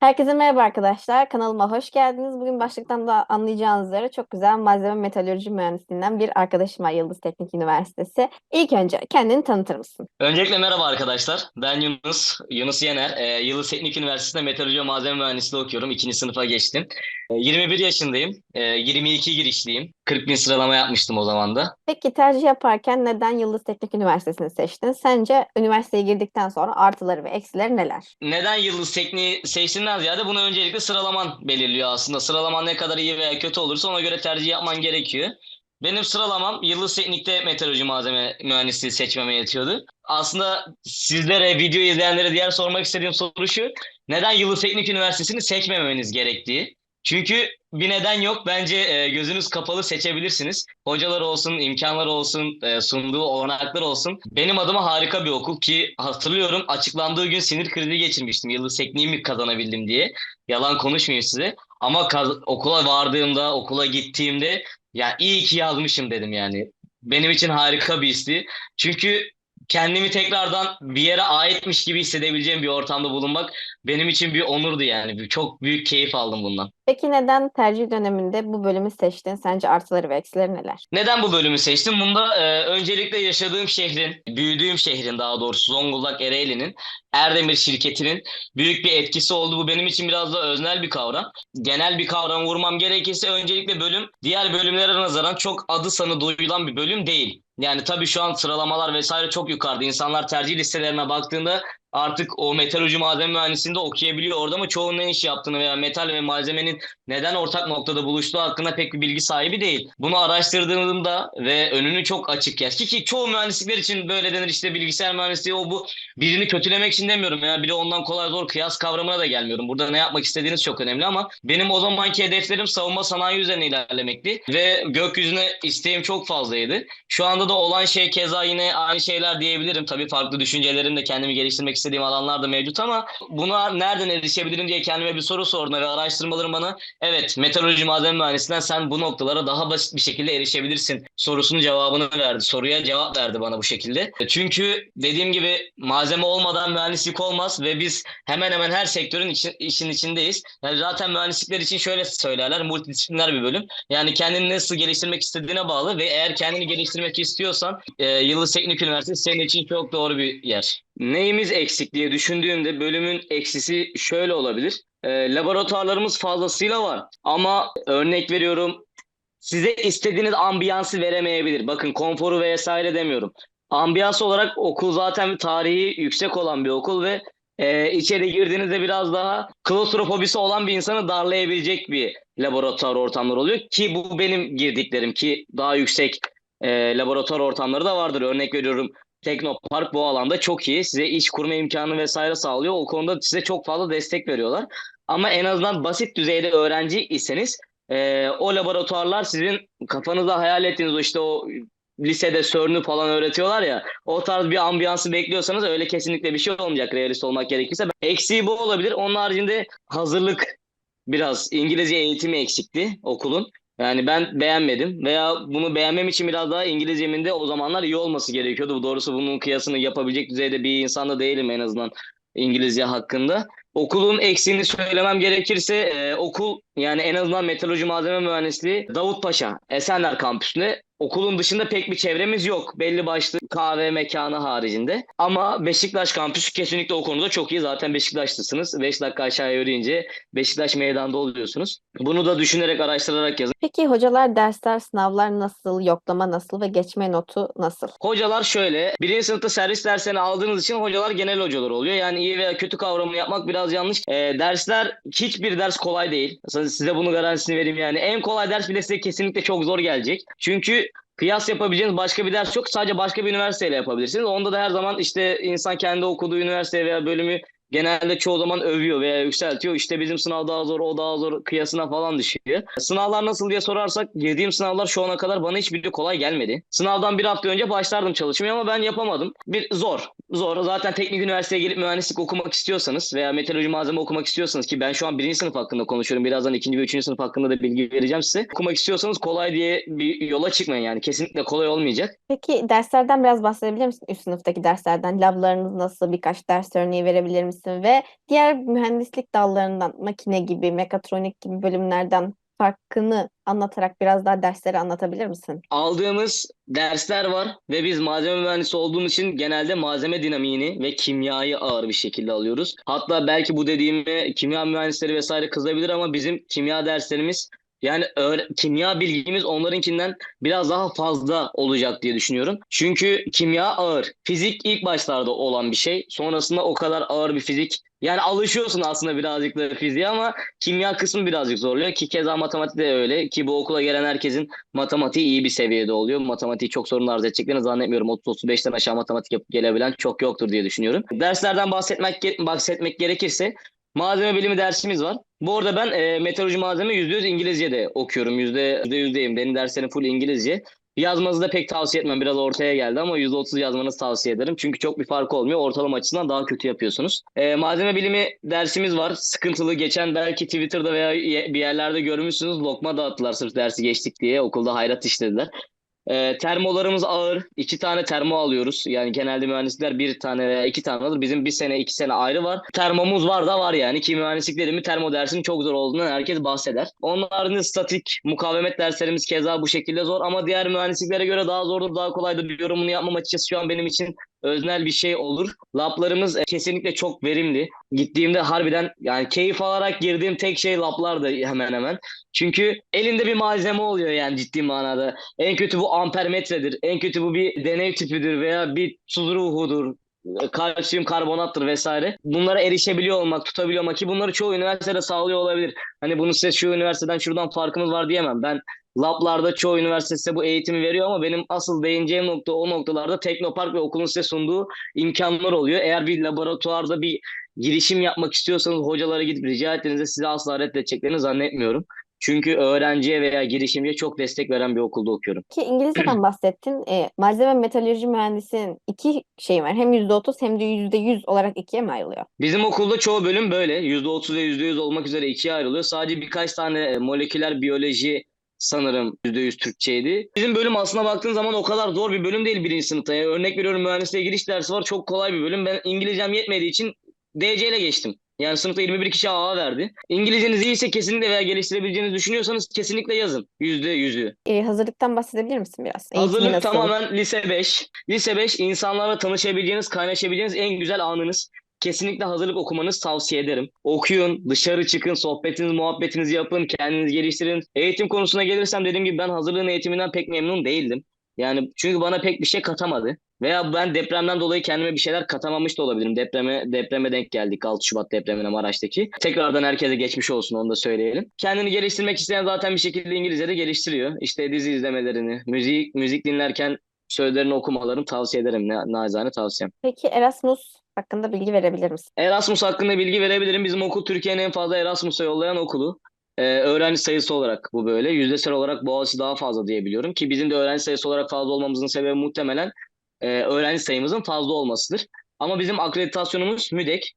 Herkese merhaba arkadaşlar. Kanalıma hoş geldiniz. Bugün başlıktan da anlayacağınız üzere çok güzel malzeme metalürji mühendisliğinden bir arkadaşım var Yıldız Teknik Üniversitesi. İlk önce kendini tanıtır mısın? Öncelikle merhaba arkadaşlar. Ben Yunus, Yunus Yener. Ee, Yıldız Teknik Üniversitesi'nde metalurji ve malzeme mühendisliği okuyorum. İkinci sınıfa geçtim. Ee, 21 yaşındayım. Ee, 22 girişliyim. 40 bin sıralama yapmıştım o zaman da. Peki tercih yaparken neden Yıldız Teknik Üniversitesi'ni seçtin? Sence üniversiteye girdikten sonra artıları ve eksileri neler? Neden Yıldız Tekniği seçtiğimden ziyade bunu öncelikle sıralaman belirliyor aslında. Sıralaman ne kadar iyi veya kötü olursa ona göre tercih yapman gerekiyor. Benim sıralamam Yıldız Teknik'te meteoroloji malzeme mühendisliği seçmeme yetiyordu. Aslında sizlere, video izleyenlere diğer sormak istediğim soru şu. Neden Yıldız Teknik Üniversitesi'ni seçmemeniz gerektiği? Çünkü bir neden yok. Bence e, gözünüz kapalı seçebilirsiniz. Hocalar olsun, imkanlar olsun, e, sunduğu olanaklar olsun. Benim adıma harika bir okul ki hatırlıyorum açıklandığı gün sinir krizi geçirmiştim. Yıldız Tekniği mi kazanabildim diye. Yalan konuşmayayım size. Ama kaz- okula vardığımda, okula gittiğimde ya iyi ki yazmışım dedim yani. Benim için harika bir histi. Çünkü kendimi tekrardan bir yere aitmiş gibi hissedebileceğim bir ortamda bulunmak benim için bir onurdu yani. Çok büyük keyif aldım bundan. Peki neden tercih döneminde bu bölümü seçtin? Sence artıları ve eksileri neler? Neden bu bölümü seçtim? Bunda e, öncelikle yaşadığım şehrin, büyüdüğüm şehrin daha doğrusu Zonguldak Ereğli'nin Erdemir şirketinin büyük bir etkisi oldu. Bu benim için biraz da öznel bir kavram. Genel bir kavram vurmam gerekirse öncelikle bölüm diğer bölümlere nazaran çok adı sanı duyulan bir bölüm değil. Yani tabii şu an sıralamalar vesaire çok yukarıda. İnsanlar tercih listelerine baktığında artık o metalurji malzeme mühendisliğinde okuyabiliyor orada ama çoğunun ne iş yaptığını veya metal ve malzemenin neden ortak noktada buluştuğu hakkında pek bir bilgi sahibi değil. Bunu araştırdığımda ve önünü çok açık ya. Ki çoğu mühendislikler için böyle denir işte bilgisayar mühendisliği o bu. Birini kötülemek için demiyorum ya. Biri ondan kolay zor kıyas kavramına da gelmiyorum. Burada ne yapmak istediğiniz çok önemli ama benim o zamanki hedeflerim savunma sanayi üzerine ilerlemekti. Ve gökyüzüne isteğim çok fazlaydı. Şu anda da olan şey keza yine aynı şeyler diyebilirim. Tabii farklı düşüncelerim de kendimi geliştirmek istediğim alanlar da mevcut ama buna nereden erişebilirim diye kendime bir soru sorduğumda ve araştırmalarım bana evet meteoroloji malzeme mühendisinden sen bu noktalara daha basit bir şekilde erişebilirsin sorusunun cevabını verdi. Soruya cevap verdi bana bu şekilde. Çünkü dediğim gibi malzeme olmadan mühendislik olmaz ve biz hemen hemen her sektörün için, işin içindeyiz. Yani zaten mühendislikler için şöyle söylerler multidisipliner bir bölüm. Yani kendini nasıl geliştirmek istediğine bağlı ve eğer kendini geliştirmek istiyorsan e, Yıldız Teknik Üniversitesi senin için çok doğru bir yer. Neyimiz eksik diye düşündüğümde bölümün eksisi şöyle olabilir. E, laboratuvarlarımız fazlasıyla var ama örnek veriyorum size istediğiniz ambiyansı veremeyebilir. Bakın konforu vesaire demiyorum. Ambiyans olarak okul zaten tarihi yüksek olan bir okul ve e, içeri girdiğinizde biraz daha klostrofobisi olan bir insanı darlayabilecek bir laboratuvar ortamları oluyor. Ki bu benim girdiklerim ki daha yüksek e, laboratuvar ortamları da vardır. Örnek veriyorum Teknopark bu alanda çok iyi. Size iş kurma imkanı vesaire sağlıyor. O konuda size çok fazla destek veriyorlar. Ama en azından basit düzeyde öğrenci iseniz e, o laboratuvarlar sizin kafanızda hayal ettiğiniz o işte o lisede CERN'ü falan öğretiyorlar ya o tarz bir ambiyansı bekliyorsanız öyle kesinlikle bir şey olmayacak realist olmak gerekirse. Eksiği bu olabilir. Onun haricinde hazırlık biraz İngilizce eğitimi eksikti okulun. Yani ben beğenmedim veya bunu beğenmem için biraz daha İngilizcemin de o zamanlar iyi olması gerekiyordu. Doğrusu bunun kıyasını yapabilecek düzeyde bir insan da değilim en azından İngilizce hakkında. Okulun eksiğini söylemem gerekirse e, okul yani en azından metalurji malzeme mühendisliği Davutpaşa Esenler kampüsünde okulun dışında pek bir çevremiz yok. Belli başlı kahve mekanı haricinde. Ama Beşiktaş kampüsü kesinlikle o konuda çok iyi. Zaten Beşiktaşlısınız. 5 dakika aşağıya yürüyünce Beşiktaş meydanda oluyorsunuz. Bunu da düşünerek araştırarak yazın. Peki hocalar, dersler, sınavlar nasıl, yoklama nasıl ve geçme notu nasıl? Hocalar şöyle, birinci sınıfta servis derslerini aldığınız için hocalar genel hocalar oluyor. Yani iyi veya kötü kavramını yapmak biraz yanlış. Ee, dersler, hiçbir ders kolay değil. Size bunu garantisini vereyim yani. En kolay ders bile size kesinlikle çok zor gelecek. Çünkü kıyas yapabileceğiniz başka bir ders yok. Sadece başka bir üniversiteyle yapabilirsiniz. Onda da her zaman işte insan kendi okuduğu üniversite veya bölümü genelde çoğu zaman övüyor veya yükseltiyor. İşte bizim sınav daha zor, o daha zor kıyasına falan düşüyor. Sınavlar nasıl diye sorarsak girdiğim sınavlar şu ana kadar bana hiçbiri kolay gelmedi. Sınavdan bir hafta önce başlardım çalışmaya ama ben yapamadım. Bir zor. Zor. Zaten teknik üniversiteye gelip mühendislik okumak istiyorsanız veya meteoroloji malzeme okumak istiyorsanız ki ben şu an birinci sınıf hakkında konuşuyorum. Birazdan ikinci ve üçüncü sınıf hakkında da bilgi vereceğim size. Okumak istiyorsanız kolay diye bir yola çıkmayın yani. Kesinlikle kolay olmayacak. Peki derslerden biraz bahsedebilir misin? Üst sınıftaki derslerden. Lablarınız nasıl? Birkaç ders örneği verebilir misin? Ve diğer mühendislik dallarından makine gibi, mekatronik gibi bölümlerden farkını anlatarak biraz daha dersleri anlatabilir misin? Aldığımız dersler var ve biz malzeme mühendisi olduğumuz için genelde malzeme dinamiğini ve kimyayı ağır bir şekilde alıyoruz. Hatta belki bu dediğime kimya mühendisleri vesaire kızabilir ama bizim kimya derslerimiz yani kimya bilgimiz onlarınkinden biraz daha fazla olacak diye düşünüyorum. Çünkü kimya ağır. Fizik ilk başlarda olan bir şey. Sonrasında o kadar ağır bir fizik. Yani alışıyorsun aslında birazcık da fiziğe ama kimya kısmı birazcık zorluyor ki keza matematik de öyle ki bu okula gelen herkesin matematiği iyi bir seviyede oluyor. Matematiği çok sorun arz edeceklerini zannetmiyorum. 30-35'ten aşağı matematik yapıp gelebilen çok yoktur diye düşünüyorum. Derslerden bahsetmek bahsetmek gerekirse malzeme bilimi dersimiz var. Bu arada ben e, meteoroloji malzeme %100 İngilizce de okuyorum. %, %100'deyim. Benim derslerim full İngilizce. Yazmanızı da pek tavsiye etmem. Biraz ortaya geldi ama %30 yazmanızı tavsiye ederim. Çünkü çok bir fark olmuyor. Ortalama açısından daha kötü yapıyorsunuz. E, malzeme bilimi dersimiz var. Sıkıntılı. Geçen belki Twitter'da veya bir yerlerde görmüşsünüz. Lokma dağıttılar sırf dersi geçtik diye. Okulda hayrat işlediler. E, termolarımız ağır. İki tane termo alıyoruz. Yani genelde mühendisler bir tane veya iki tane alır. Bizim bir sene iki sene ayrı var. Termomuz var da var yani. Ki mühendislik dedi mi termo dersinin çok zor olduğundan herkes bahseder. Onun haricinde statik, mukavemet derslerimiz keza bu şekilde zor. Ama diğer mühendisliklere göre daha zordur, daha kolaydır. Yorumunu yapmam açıkçası şu an benim için öznel bir şey olur. Lablarımız e, kesinlikle çok verimli. Gittiğimde harbiden yani keyif alarak girdiğim tek şey lablardı hemen hemen. Çünkü elinde bir malzeme oluyor yani ciddi manada. En kötü bu ampermetredir. En kötü bu bir deney tüpüdür veya bir tuz ruhudur. e, Kalsiyum karbonattır vesaire. Bunlara erişebiliyor olmak, tutabiliyor olmak ki bunları çoğu üniversitede sağlıyor olabilir. Hani bunu size şu üniversiteden şuradan farkımız var diyemem. Ben lablarda çoğu üniversite size bu eğitimi veriyor ama benim asıl değineceğim nokta o noktalarda teknopark ve okulun size sunduğu imkanlar oluyor. Eğer bir laboratuvarda bir girişim yapmak istiyorsanız hocalara gidip rica ettiğinizde size asla reddedeceklerini zannetmiyorum. Çünkü öğrenciye veya girişimciye çok destek veren bir okulda okuyorum. Ki İngilizceden bahsettin. E, malzeme metalürji mühendisinin iki şey var. Hem %30 hem de %100 olarak ikiye mi ayrılıyor? Bizim okulda çoğu bölüm böyle. %30 ve %100 olmak üzere ikiye ayrılıyor. Sadece birkaç tane moleküler biyoloji sanırım %100 Türkçeydi. Bizim bölüm aslına baktığın zaman o kadar zor bir bölüm değil birinci sınıfta. Yani örnek veriyorum mühendisliğe giriş dersi var. Çok kolay bir bölüm. Ben İngilizcem yetmediği için DC ile geçtim. Yani sınıfta 21 kişi AA verdi. İngilizceniz iyiyse kesinlikle veya geliştirebileceğinizi düşünüyorsanız kesinlikle yazın. %100'ü. E, hazırlıktan bahsedebilir misin biraz? Eğitimi Hazırlık nasıl? tamamen lise 5. Lise 5 insanlarla tanışabileceğiniz, kaynaşabileceğiniz en güzel anınız. Kesinlikle hazırlık okumanızı tavsiye ederim. Okuyun, dışarı çıkın, sohbetiniz, muhabbetinizi yapın, kendinizi geliştirin. Eğitim konusuna gelirsem dediğim gibi ben hazırlığın eğitiminden pek memnun değildim. Yani çünkü bana pek bir şey katamadı. Veya ben depremden dolayı kendime bir şeyler katamamış da olabilirim. Depreme depreme denk geldik 6 Şubat depremine Maraş'taki. Tekrardan herkese geçmiş olsun onu da söyleyelim. Kendini geliştirmek isteyen zaten bir şekilde İngilizce de geliştiriyor. İşte dizi izlemelerini, müzik müzik dinlerken sözlerini okumalarını tavsiye ederim. Ne, naçizane tavsiyem. Peki Erasmus hakkında bilgi verebilir misin? Erasmus hakkında bilgi verebilirim. Bizim okul Türkiye'nin en fazla Erasmus'a yollayan okulu. Ee, öğrenci sayısı olarak bu böyle. Yüzdesel olarak Boğaziçi daha fazla diye biliyorum. Ki bizim de öğrenci sayısı olarak fazla olmamızın sebebi muhtemelen e, öğrenci sayımızın fazla olmasıdır. Ama bizim akreditasyonumuz MÜDEK.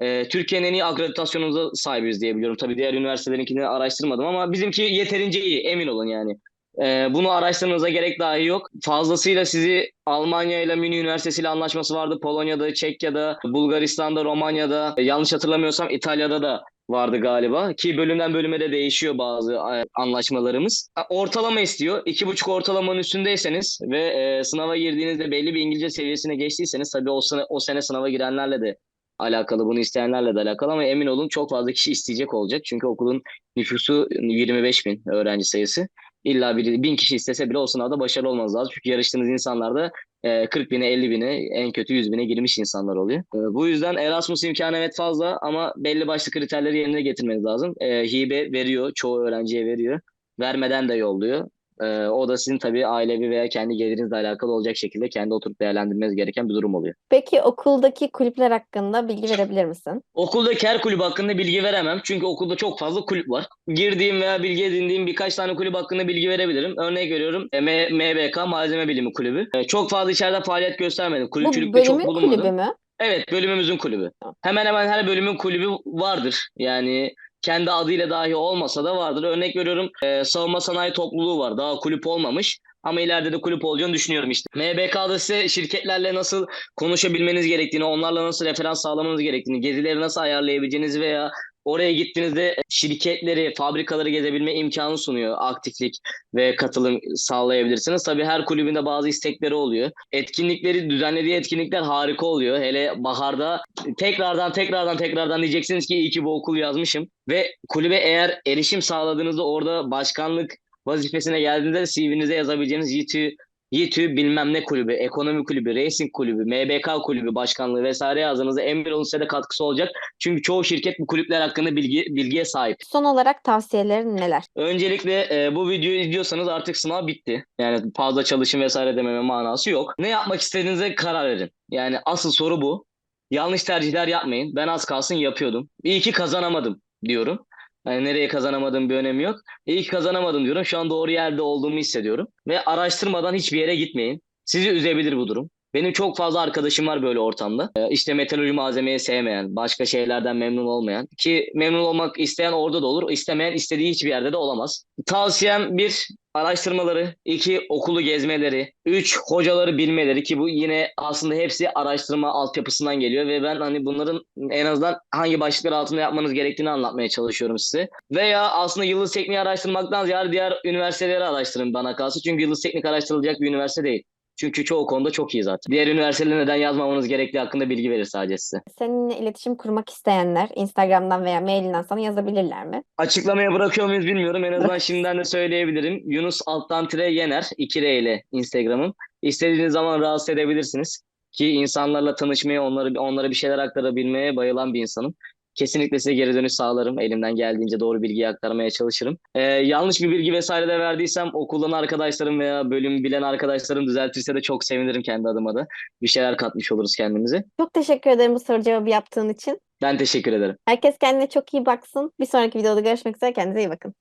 Ee, Türkiye'nin en iyi akreditasyonumuza sahibiz diye biliyorum. Tabii diğer üniversitelerinkini araştırmadım ama bizimki yeterince iyi emin olun yani. Ee, bunu araştırmanıza gerek dahi yok. Fazlasıyla sizi Almanya ile Münih Üniversitesi ile anlaşması vardı. Polonya'da, Çekya'da, Bulgaristan'da, Romanya'da, e, yanlış hatırlamıyorsam İtalya'da da vardı galiba. Ki bölümden bölüme de değişiyor bazı e, anlaşmalarımız. Ortalama istiyor. İki buçuk ortalamanın üstündeyseniz ve e, sınava girdiğinizde belli bir İngilizce seviyesine geçtiyseniz tabii o sene, o sene sınava girenlerle de alakalı, bunu isteyenlerle de alakalı ama emin olun çok fazla kişi isteyecek olacak. Çünkü okulun nüfusu 25 bin öğrenci sayısı. İlla bir bin kişi istese bile o sınavda başarılı olmanız lazım. Çünkü yarıştığınız insanlar da e, 40 bine, 50 bine, en kötü 100 bine girmiş insanlar oluyor. E, Bu yüzden Erasmus imkanı evet fazla ama belli başlı kriterleri yerine getirmeniz lazım. E, hibe veriyor, çoğu öğrenciye veriyor. Vermeden de yolluyor. Ee, o da sizin tabii ailevi veya kendi gelirinizle alakalı olacak şekilde kendi oturup değerlendirmeniz gereken bir durum oluyor. Peki okuldaki kulüpler hakkında bilgi verebilir misin? Okuldaki her kulüp hakkında bilgi veremem. Çünkü okulda çok fazla kulüp var. Girdiğim veya bilgi edindiğim birkaç tane kulüp hakkında bilgi verebilirim. Örnek veriyorum e, M- MBK Malzeme Bilimi Kulübü. E, Çok fazla içeride faaliyet göstermedim. Bu Kulüpçülükte çok bölümün bulunmadım. kulübü mü? Evet, bölümümüzün kulübü. Hemen hemen her bölümün kulübü vardır. Yani kendi adıyla dahi olmasa da vardır. Örnek veriyorum e, savunma sanayi topluluğu var. Daha kulüp olmamış. Ama ileride de kulüp olacağını düşünüyorum işte. MBK'da size şirketlerle nasıl konuşabilmeniz gerektiğini, onlarla nasıl referans sağlamanız gerektiğini, gezileri nasıl ayarlayabileceğinizi veya oraya gittiğinizde şirketleri, fabrikaları gezebilme imkanı sunuyor. Aktiflik ve katılım sağlayabilirsiniz. Tabii her kulübünde bazı istekleri oluyor. Etkinlikleri, düzenlediği etkinlikler harika oluyor. Hele baharda tekrardan tekrardan tekrardan diyeceksiniz ki iyi ki bu okul yazmışım. Ve kulübe eğer erişim sağladığınızda orada başkanlık vazifesine geldiğinde CV'nize yazabileceğiniz YTÜ, YTÜ bilmem ne kulübü, ekonomi kulübü, racing kulübü, MBK kulübü başkanlığı vesaire yazdığınızda en bir onun size de katkısı olacak. Çünkü çoğu şirket bu kulüpler hakkında bilgi, bilgiye sahip. Son olarak tavsiyelerin neler? Öncelikle e, bu videoyu izliyorsanız artık sınav bitti. Yani fazla çalışın vesaire dememe manası yok. Ne yapmak istediğinize karar verin. Yani asıl soru bu. Yanlış tercihler yapmayın. Ben az kalsın yapıyordum. İyi ki kazanamadım diyorum. Yani nereye kazanamadığım bir önemi yok. İyi ki kazanamadım diyorum. Şu an doğru yerde olduğumu hissediyorum. Ve araştırmadan hiçbir yere gitmeyin. Sizi üzebilir bu durum. Benim çok fazla arkadaşım var böyle ortamda. Ee, İşte metalurji malzemeyi sevmeyen, başka şeylerden memnun olmayan. Ki memnun olmak isteyen orada da olur, istemeyen istediği hiçbir yerde de olamaz. Tavsiyem bir, araştırmaları, iki okulu gezmeleri, üç hocaları bilmeleri ki bu yine aslında hepsi araştırma altyapısından geliyor ve ben hani bunların en azından hangi başlıklar altında yapmanız gerektiğini anlatmaya çalışıyorum size. Veya aslında Yıldız Tekniği araştırmaktan ziyade diğer üniversiteleri araştırın bana kalsın. Çünkü Yıldız Teknik araştırılacak bir üniversite değil. Çünkü çoğu konuda çok iyi zaten. Diğer üniversitelere neden yazmamanız gerektiği hakkında bilgi verir sadece size. Seninle iletişim kurmak isteyenler Instagram'dan veya mailinden sana yazabilirler mi? Açıklamaya bırakıyor muyuz bilmiyorum. En azından şimdiden de söyleyebilirim. Yunus alttan tire yener. 2 R ile Instagram'ım. İstediğiniz zaman rahatsız edebilirsiniz. Ki insanlarla tanışmaya, onları, onlara bir şeyler aktarabilmeye bayılan bir insanım. Kesinlikle size geri dönüş sağlarım. Elimden geldiğince doğru bilgiyi aktarmaya çalışırım. Ee, yanlış bir bilgi vesaire de verdiysem okuldan arkadaşlarım veya bölüm bilen arkadaşlarım düzeltirse de çok sevinirim kendi adıma da. Bir şeyler katmış oluruz kendimize. Çok teşekkür ederim bu soru cevabı yaptığın için. Ben teşekkür ederim. Herkes kendine çok iyi baksın. Bir sonraki videoda görüşmek üzere. Kendinize iyi bakın.